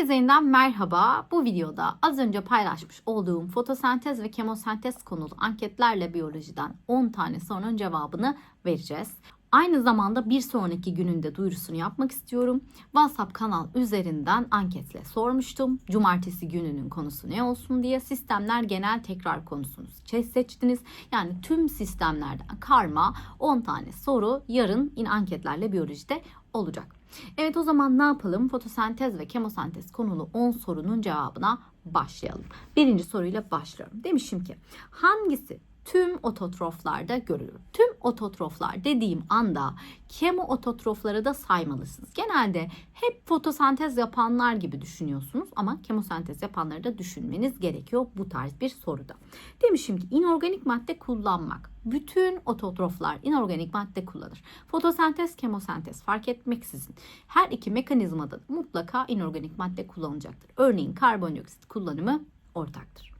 Herkese yeniden merhaba. Bu videoda az önce paylaşmış olduğum fotosentez ve kemosentez konulu anketlerle biyolojiden 10 tane sorunun cevabını vereceğiz. Aynı zamanda bir sonraki gününde duyurusunu yapmak istiyorum. WhatsApp kanal üzerinden anketle sormuştum. Cumartesi gününün konusu ne olsun diye sistemler genel tekrar konusunu seçtiniz. Yani tüm sistemlerden karma 10 tane soru yarın yine anketlerle biyolojide olacak. Evet o zaman ne yapalım? Fotosentez ve kemosentez konulu 10 sorunun cevabına başlayalım. Birinci soruyla başlıyorum. Demişim ki hangisi tüm ototroflarda görülür. Tüm ototroflar dediğim anda kemo ototrofları da saymalısınız. Genelde hep fotosentez yapanlar gibi düşünüyorsunuz ama kemosentez yapanları da düşünmeniz gerekiyor bu tarz bir soruda. Demişim ki inorganik madde kullanmak. Bütün ototroflar inorganik madde kullanır. Fotosentez, kemosentez fark etmeksizin her iki mekanizmada mutlaka inorganik madde kullanılacaktır. Örneğin karbondioksit kullanımı ortaktır.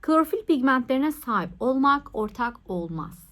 Klorofil pigmentlerine sahip olmak ortak olmaz.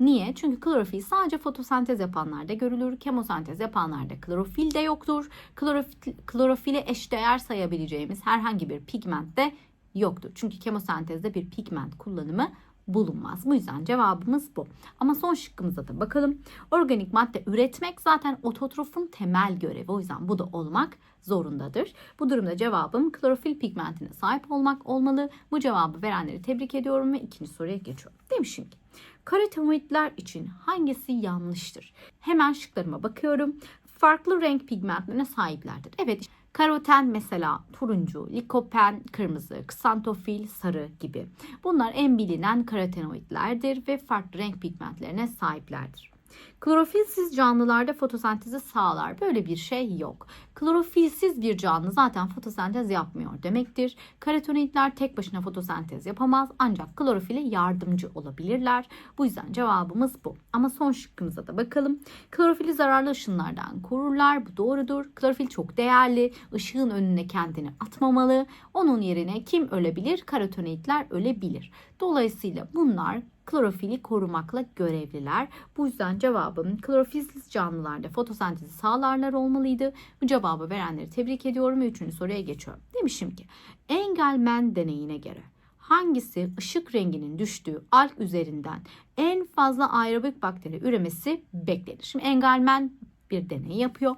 Niye? Çünkü klorofil sadece fotosentez yapanlarda görülür. Kemosentez yapanlarda klorofil de yoktur. Klorofil, klorofile eşdeğer sayabileceğimiz herhangi bir pigment de yoktur. Çünkü kemosentezde bir pigment kullanımı bulunmaz. Bu yüzden cevabımız bu. Ama son şıkkımıza da bakalım. Organik madde üretmek zaten ototrofun temel görevi. O yüzden bu da olmak zorundadır. Bu durumda cevabım klorofil pigmentine sahip olmak olmalı. Bu cevabı verenleri tebrik ediyorum ve ikinci soruya geçiyorum. Demişim ki karotenoidler için hangisi yanlıştır? Hemen şıklarıma bakıyorum. Farklı renk pigmentlerine sahiplerdir. Evet Karoten mesela turuncu, likopen kırmızı, ksantofil sarı gibi. Bunlar en bilinen karotenoidlerdir ve farklı renk pigmentlerine sahiplerdir. Klorofilsiz canlılarda fotosentezi sağlar. Böyle bir şey yok. Klorofilsiz bir canlı zaten fotosentez yapmıyor demektir. Karotenoidler tek başına fotosentez yapamaz ancak klorofile yardımcı olabilirler. Bu yüzden cevabımız bu. Ama son şıkkımıza da bakalım. Klorofili zararlı ışınlardan korurlar. Bu doğrudur. Klorofil çok değerli. Işığın önüne kendini atmamalı. Onun yerine kim ölebilir? Karotenoidler ölebilir. Dolayısıyla bunlar klorofili korumakla görevliler. Bu yüzden cevabım klorofilsiz canlılarda fotosentezi sağlarlar olmalıydı. Bu cevabı verenleri tebrik ediyorum ve üçüncü soruya geçiyorum. Demişim ki Engelman deneyine göre hangisi ışık renginin düştüğü alg üzerinden en fazla aerobik bakteri üremesi beklenir? Şimdi Engelman bir deney yapıyor.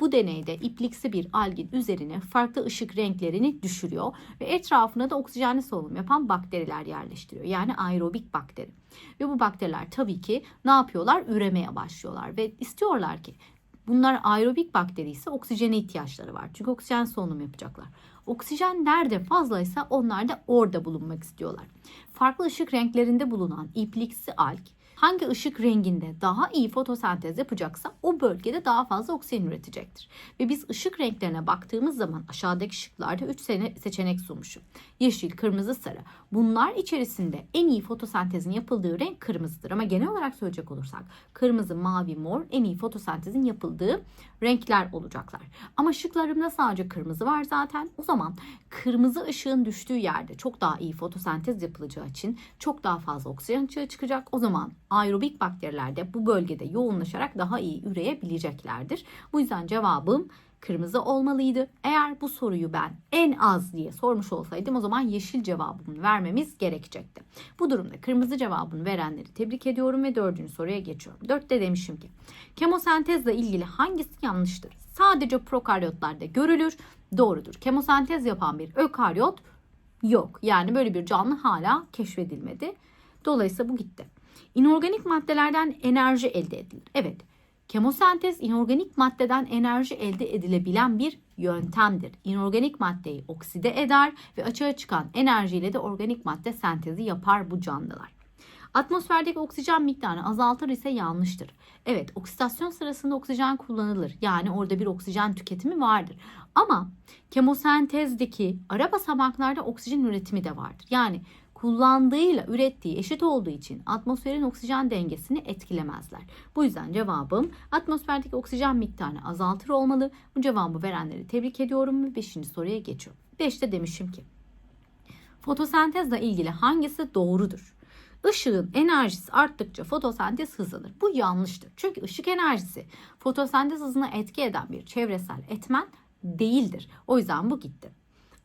Bu deneyde ipliksi bir algin üzerine farklı ışık renklerini düşürüyor ve etrafına da oksijenli solunum yapan bakteriler yerleştiriyor. Yani aerobik bakteri. Ve bu bakteriler tabii ki ne yapıyorlar? Üremeye başlıyorlar ve istiyorlar ki bunlar aerobik bakteri ise oksijene ihtiyaçları var. Çünkü oksijen solunum yapacaklar. Oksijen nerede fazlaysa onlar da orada bulunmak istiyorlar. Farklı ışık renklerinde bulunan ipliksi alg hangi ışık renginde daha iyi fotosentez yapacaksa o bölgede daha fazla oksijen üretecektir. Ve biz ışık renklerine baktığımız zaman aşağıdaki şıklarda 3 seçenek sunmuşum. Yeşil, kırmızı, sarı. Bunlar içerisinde en iyi fotosentezin yapıldığı renk kırmızıdır. Ama genel olarak söyleyecek olursak kırmızı, mavi, mor en iyi fotosentezin yapıldığı renkler olacaklar. Ama şıklarımda sadece kırmızı var zaten. O zaman kırmızı ışığın düştüğü yerde çok daha iyi fotosentez yapılacağı için çok daha fazla oksijen açığı çıkacak. O zaman aerobik bakteriler de bu bölgede yoğunlaşarak daha iyi üreyebileceklerdir. Bu yüzden cevabım kırmızı olmalıydı. Eğer bu soruyu ben en az diye sormuş olsaydım o zaman yeşil cevabını vermemiz gerekecekti. Bu durumda kırmızı cevabını verenleri tebrik ediyorum ve dördüncü soruya geçiyorum. Dörtte demişim ki kemosentezle ilgili hangisi yanlıştır? Sadece prokaryotlarda görülür. Doğrudur. Kemosentez yapan bir ökaryot yok. Yani böyle bir canlı hala keşfedilmedi. Dolayısıyla bu gitti. İnorganik maddelerden enerji elde edilir. Evet. Kemosentez inorganik maddeden enerji elde edilebilen bir yöntemdir. İnorganik maddeyi okside eder ve açığa çıkan enerjiyle de organik madde sentezi yapar bu canlılar. Atmosferdeki oksijen miktarını azaltır ise yanlıştır. Evet, oksidasyon sırasında oksijen kullanılır. Yani orada bir oksijen tüketimi vardır. Ama kemosentezdeki ara basamaklarda oksijen üretimi de vardır. Yani kullandığıyla ürettiği eşit olduğu için atmosferin oksijen dengesini etkilemezler. Bu yüzden cevabım atmosferdeki oksijen miktarını azaltır olmalı. Bu cevabı verenleri tebrik ediyorum ve 5. soruya geçiyorum. 5'te demişim ki fotosentezle ilgili hangisi doğrudur? Işığın enerjisi arttıkça fotosentez hızlanır. Bu yanlıştır. Çünkü ışık enerjisi fotosentez hızına etki eden bir çevresel etmen değildir. O yüzden bu gitti.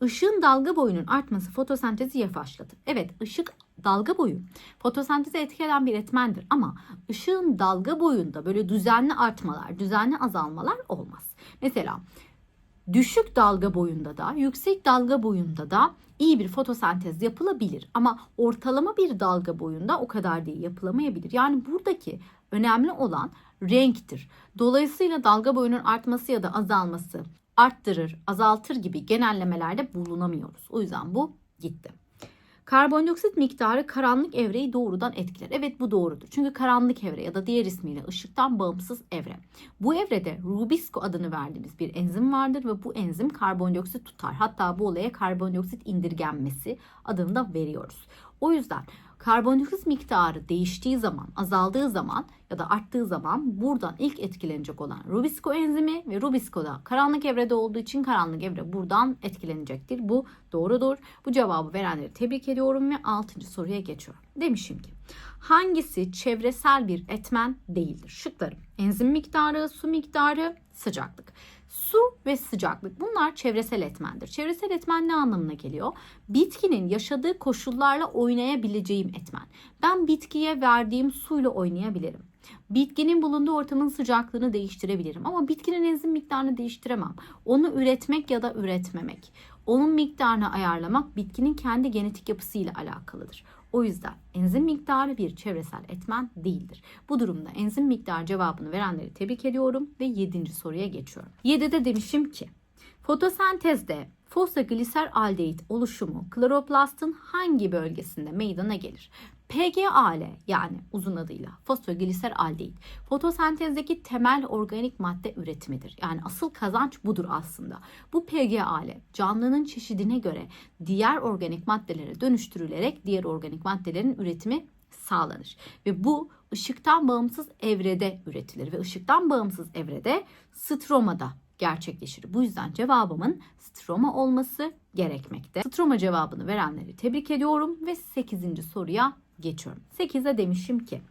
Işığın dalga boyunun artması fotosentezi yavaşlatır. Evet ışık dalga boyu fotosentezi etkileyen bir etmendir ama ışığın dalga boyunda böyle düzenli artmalar, düzenli azalmalar olmaz. Mesela düşük dalga boyunda da, yüksek dalga boyunda da iyi bir fotosentez yapılabilir ama ortalama bir dalga boyunda o kadar değil yapılamayabilir. Yani buradaki önemli olan renktir. Dolayısıyla dalga boyunun artması ya da azalması arttırır, azaltır gibi genellemelerde bulunamıyoruz. O yüzden bu gitti. Karbondioksit miktarı karanlık evreyi doğrudan etkiler. Evet bu doğrudur. Çünkü karanlık evre ya da diğer ismiyle ışıktan bağımsız evre. Bu evrede Rubisco adını verdiğimiz bir enzim vardır ve bu enzim karbondioksit tutar. Hatta bu olaya karbondioksit indirgenmesi adını da veriyoruz. O yüzden karbondioksit miktarı değiştiği zaman, azaldığı zaman ya da arttığı zaman buradan ilk etkilenecek olan Rubisco enzimi ve Rubisco da karanlık evrede olduğu için karanlık evre buradan etkilenecektir. Bu doğrudur. Bu cevabı verenleri tebrik ediyorum ve 6. soruya geçiyorum. Demişim ki hangisi çevresel bir etmen değildir? Şıklarım enzim miktarı, su miktarı, sıcaklık. Su ve sıcaklık bunlar çevresel etmendir. Çevresel etmen ne anlamına geliyor? Bitkinin yaşadığı koşullarla oynayabileceğim etmen. Ben bitkiye verdiğim suyla oynayabilirim. Bitkinin bulunduğu ortamın sıcaklığını değiştirebilirim ama bitkinin enzim miktarını değiştiremem. Onu üretmek ya da üretmemek, onun miktarını ayarlamak bitkinin kendi genetik yapısıyla alakalıdır. O yüzden enzim miktarı bir çevresel etmen değildir. Bu durumda enzim miktarı cevabını verenleri tebrik ediyorum ve 7. soruya geçiyorum. 7'de demişim ki fotosentezde fosfogliser oluşumu kloroplastın hangi bölgesinde meydana gelir? PGAL yani uzun adıyla fosfogliser aldehit fotosentezdeki temel organik madde üretimidir. Yani asıl kazanç budur aslında. Bu PGAL canlının çeşidine göre diğer organik maddelere dönüştürülerek diğer organik maddelerin üretimi sağlanır. Ve bu ışıktan bağımsız evrede üretilir ve ışıktan bağımsız evrede stromada gerçekleşir. Bu yüzden cevabımın stroma olması gerekmekte. Stroma cevabını verenleri tebrik ediyorum ve 8. soruya geçiyorum. 8'e demişim ki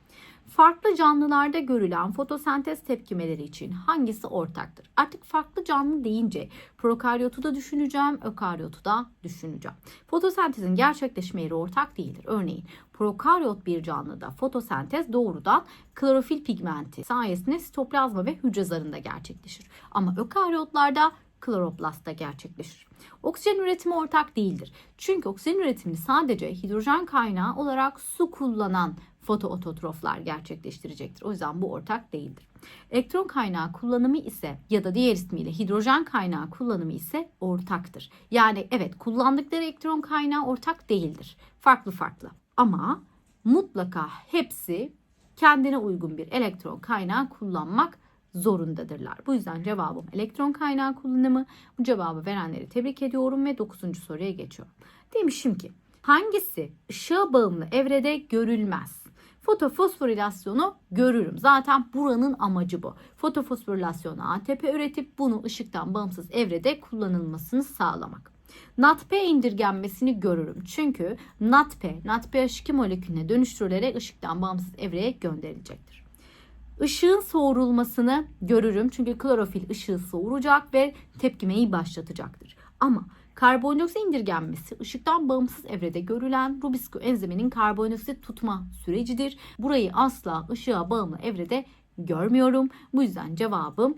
farklı canlılarda görülen fotosentez tepkimeleri için hangisi ortaktır? Artık farklı canlı deyince prokaryotu da düşüneceğim, ökaryotu da düşüneceğim. Fotosentezin gerçekleşme yeri ortak değildir. Örneğin prokaryot bir canlıda fotosentez doğrudan klorofil pigmenti sayesinde sitoplazma ve hücre zarında gerçekleşir. Ama ökaryotlarda kloroplastta gerçekleşir. Oksijen üretimi ortak değildir. Çünkü oksijen üretimini sadece hidrojen kaynağı olarak su kullanan fotoototroflar gerçekleştirecektir. O yüzden bu ortak değildir. Elektron kaynağı kullanımı ise ya da diğer ismiyle hidrojen kaynağı kullanımı ise ortaktır. Yani evet kullandıkları elektron kaynağı ortak değildir. Farklı farklı. Ama mutlaka hepsi kendine uygun bir elektron kaynağı kullanmak zorundadırlar. Bu yüzden cevabım elektron kaynağı kullanımı. Bu cevabı verenleri tebrik ediyorum ve 9. soruya geçiyorum. Demişim ki hangisi ışığa bağımlı evrede görülmez? Fotofosforilasyonu görürüm. Zaten buranın amacı bu. Fotofosforilasyonu ATP üretip bunu ışıktan bağımsız evrede kullanılmasını sağlamak. NADP indirgenmesini görürüm. Çünkü NADP, NADPH2 molekülüne dönüştürülerek ışıktan bağımsız evreye gönderilecektir. Işığın soğurulmasını görürüm. Çünkü klorofil ışığı soğuracak ve tepkimeyi başlatacaktır. Ama karbondioksit indirgenmesi ışıktan bağımsız evrede görülen Rubisco enziminin karbondioksit tutma sürecidir. Burayı asla ışığa bağımlı evrede görmüyorum. Bu yüzden cevabım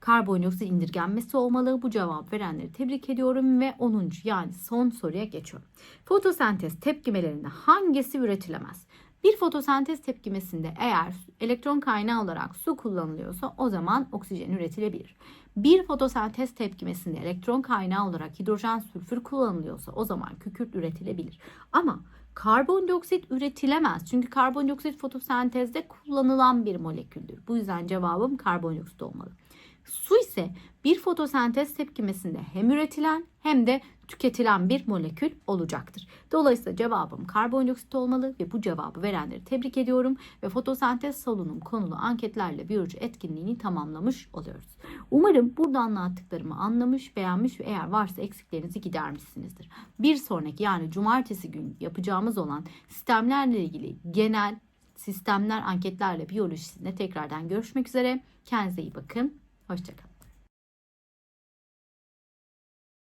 karbondioksit indirgenmesi olmalı. Bu cevap verenleri tebrik ediyorum ve 10. yani son soruya geçiyorum. Fotosentez tepkimelerinde hangisi üretilemez? Bir fotosentez tepkimesinde eğer elektron kaynağı olarak su kullanılıyorsa o zaman oksijen üretilebilir. Bir fotosentez tepkimesinde elektron kaynağı olarak hidrojen sülfür kullanılıyorsa o zaman kükürt üretilebilir. Ama karbondioksit üretilemez. Çünkü karbondioksit fotosentezde kullanılan bir moleküldür. Bu yüzden cevabım karbondioksit olmalı. Su ise bir fotosentez tepkimesinde hem üretilen hem de tüketilen bir molekül olacaktır. Dolayısıyla cevabım karbondioksit olmalı ve bu cevabı verenleri tebrik ediyorum ve fotosentez solunum konulu anketlerle biyoloji etkinliğini tamamlamış oluyoruz. Umarım burada anlattıklarımı anlamış, beğenmiş ve eğer varsa eksiklerinizi gidermişsinizdir. Bir sonraki yani cumartesi günü yapacağımız olan sistemlerle ilgili genel sistemler anketlerle biyolojisinde tekrardan görüşmek üzere. Kendinize iyi bakın. Hoşçakal.